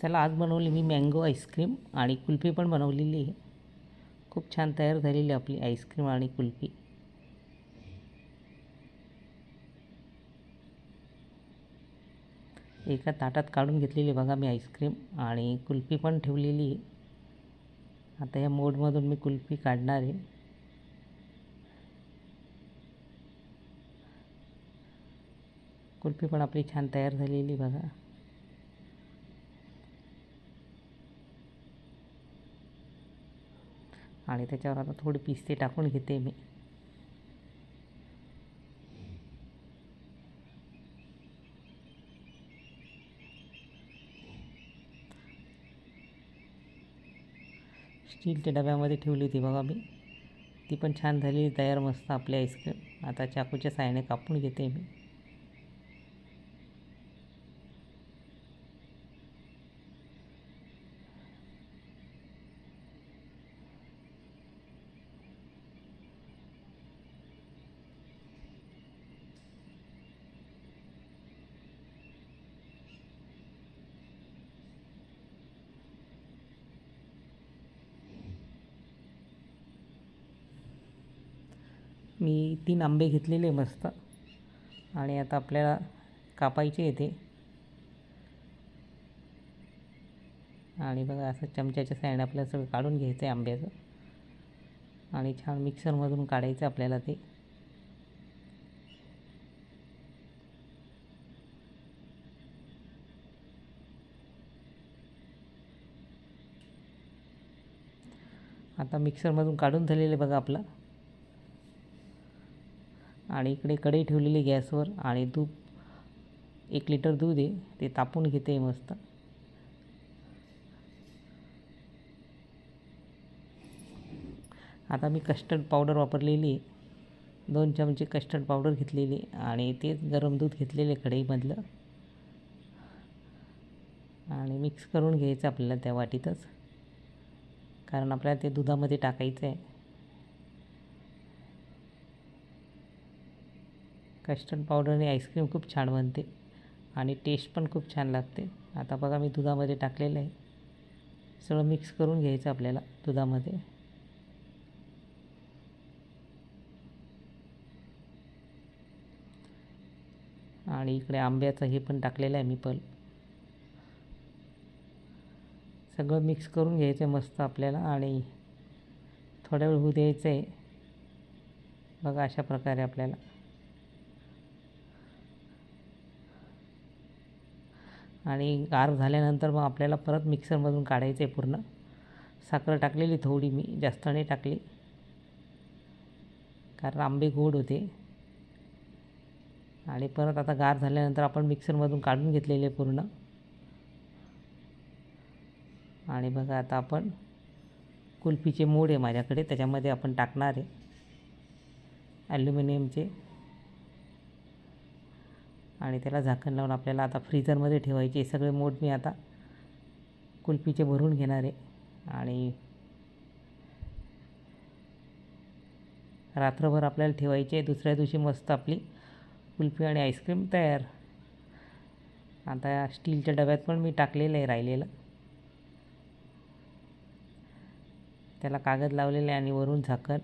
त्याला आज बनवली मी मँगो आईस्क्रीम आणि कुल्फी पण बनवलेली आहे. खूप छान तयार झालेली आहे आपली आईस्क्रीम आणि कुल्फी. एका ताटात काढून घेतलेली बघा मी आईस्क्रीम आणि कुल्फी पण ठेवलेली आहे. आता या मोडमधून मी कुल्फी काढणार आहे. कुल्फी पण आपली छान तयार झालेली बघा. आणि त्याच्यावर आता थोडी पिस्ते टाकून घेते मी. स्टीलच्या डब्यामध्ये ठेवली होती बघा मी. ती पण छान झालेली तयार मस्त आपली आईस्क्रीम. आता चाकूच्या साहाय्याने कापून घेते मी. मी तीन आंबे घेतलेले मस्त. आणि आता आपल्याला कापायचे येते आणि बघा असं चमच्याच्या साईडने आपल्याला सगळं काढून घ्यायचं आहे आंब्याचं. आणि छान मिक्सरमधून काढायचं आपल्याला ते. आता मिक्सरमधून काढून झालेले बघा आपलं. आणि इकडे कढई ठेवलेली गॅसवर आणि दूध एक लिटर दूध आहे ते तापून घेते मस्त. आता मी कस्टर्ड पावडर वापरलेली आहे. दोन चमचे कस्टर्ड पावडर घेतलेली आणि तेच गरम दूध घेतलेले कढईमधलं. आणि मिक्स करून घ्यायचं आपल्याला त्या वाटीतच. कारण आपल्याला ते दुधामध्ये टाकायचं आहे. कस्टर्ड पावडरने आईस्क्रीम खूप छान बनते आणि टेस्ट पण खूप छान लागते. आता बघा मी दुधामध्ये टाकलेलं आहे. सगळं मिक्स करून घ्यायचं आपल्याला दुधामध्ये. आणि इकडे आंब्याचं हे पण टाकलेलं आहे मी पण. सगळं मिक्स करून घ्यायचं आहे मस्त आपल्याला आणि थोड्या वेळ होऊ द्यायचं आहे. बघा अशा प्रकारे आपल्याला. आणि गार झाल्यानंतर मग आपल्याला परत मिक्सरमधून काढायचं आहे पूर्ण. साखर टाकलेली थोडी मी जास्त नाही टाकली. कारण आंबे गोड होते. आणि परत आता गार झाल्यानंतर आपण मिक्सरमधून काढून घेतलेले पूर्ण. आणि बघा आता आपण कुल्फीचे मोड आहे माझ्याकडे त्याच्यामध्ये आपण टाकणार आहे. ॲल्युमिनियमचे आणि त्याला झाकण लावून आपल्याला आता फ्रीजरमध्ये ठेवायचे सगळे मोड मी आता कुल्फीचे भरून घेणार आहे. आणि रात्रभर आपल्याला ठेवायचे दुसऱ्या दिवशी मस्त आपली कुल्फी आणि आईस्क्रीम तयार. आता स्टीलच्या डब्यात पण मी टाकलेलं आहे राहिलेलं. त्याला कागद लावलेलं आहे आणि वरून झाकण.